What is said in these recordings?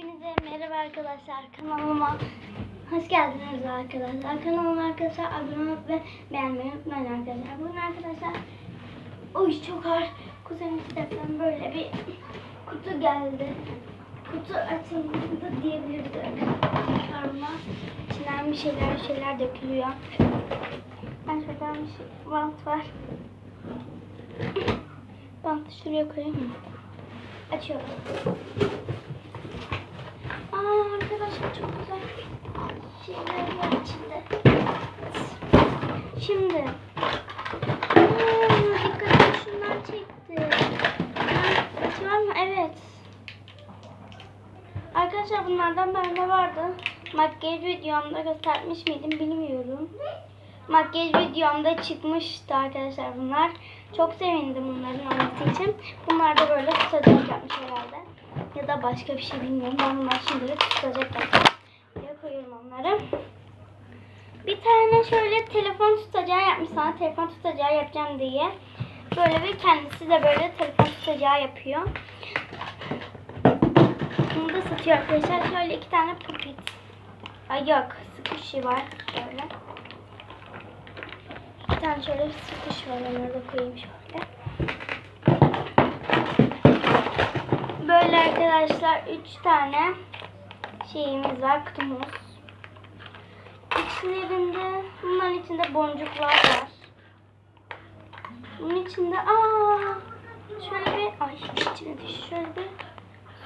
Hepinize merhaba arkadaşlar kanalıma hoş geldiniz arkadaşlar. Kanalıma arkadaşlar abone olup ve beğenmeyi unutmayın arkadaşlar. Bugün arkadaşlar o iş çok ağır. Kuzenim Stefan böyle bir kutu geldi. Kutu açıldı diyebiliriz arkadaşlar buna. İçinden bir şeyler bir şeyler dökülüyor. Ben şuradan bir şey, bant var. Bantı şuraya koyayım? Açıyorum. Aa arkadaşlar çok güzel şeyler var içinde. Şimdi. Aa, dikkat şundan çekti. Açıyor mu? Evet. Arkadaşlar bunlardan bende vardı. Makyaj videomda göstermiş miydim bilmiyorum. Makyaj videomda çıkmıştı arkadaşlar bunlar. Çok sevindim bunların olması için. Bunlar da böyle tutacak yapmış herhalde. Ya da başka bir şey bilmiyorum. Ben bunlar şimdilik tutacak yapacağım. Onları. Bir tane şöyle telefon tutacağı yapmış sana. Telefon tutacağı yapacağım diye. Böyle bir kendisi de böyle telefon tutacağı yapıyor. Bunu da satıyor arkadaşlar. Şöyle iki tane pupit. Ay yok. Sıkışı var. Şöyle. Bir tane şöyle bir sıkış var. Onları da koyayım şöyle. Böyle arkadaşlar üç tane şeyimiz var. Kutumuz. İçlerinde bunların içinde boncuklar var. Bunun içinde aa şöyle bir ay içine düş şöyle bir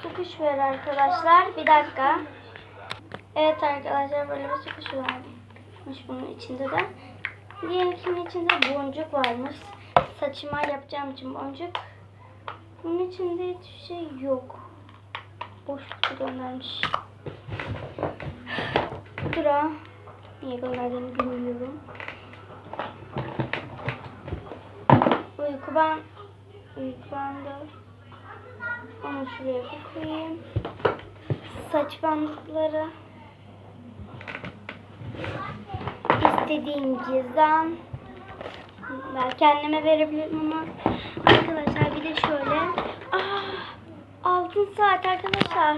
sıkış var arkadaşlar. Bir dakika. Evet arkadaşlar böyle bir sıkış varmış bunun içinde de. Diğerinin içinde boncuk varmış. Saçıma yapacağım için boncuk. Bunun içinde hiçbir şey yok. Boş kutu göndermiş. Dura. Niye gönderdiğini bilmiyorum. Uyku ben Uyku bandı. Onu şuraya koyayım. Saç bandıkları. İstediğim cüzdan. Ben kendime verebilirim ama arkadaşlar bir de şöyle Aa, altın saat arkadaşlar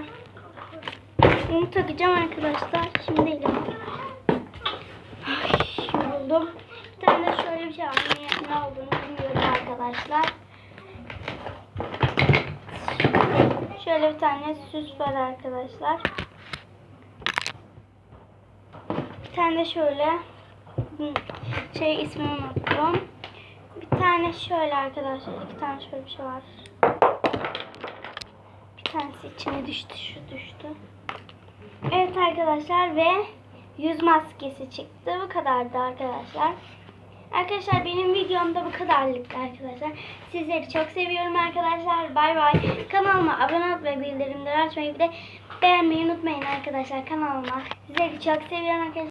bunu takacağım arkadaşlar şimdi değil yoruldum bir tane şöyle bir şey var ne, olduğunu bilmiyorum arkadaşlar şöyle bir tane süs var arkadaşlar bir tane şöyle şey ismini unuttum. Bir tane şöyle arkadaşlar. iki tane şöyle bir şey var. Bir tanesi içine düştü. Şu düştü. Evet arkadaşlar ve yüz maskesi çıktı. Bu kadardı arkadaşlar. Arkadaşlar benim videomda bu kadarlıktı arkadaşlar. Sizleri çok seviyorum arkadaşlar. Bay bay. Kanalıma abone olup ve bildirimleri açmayı bir de beğenmeyi unutmayın arkadaşlar kanalıma. Sizleri çok seviyorum arkadaşlar.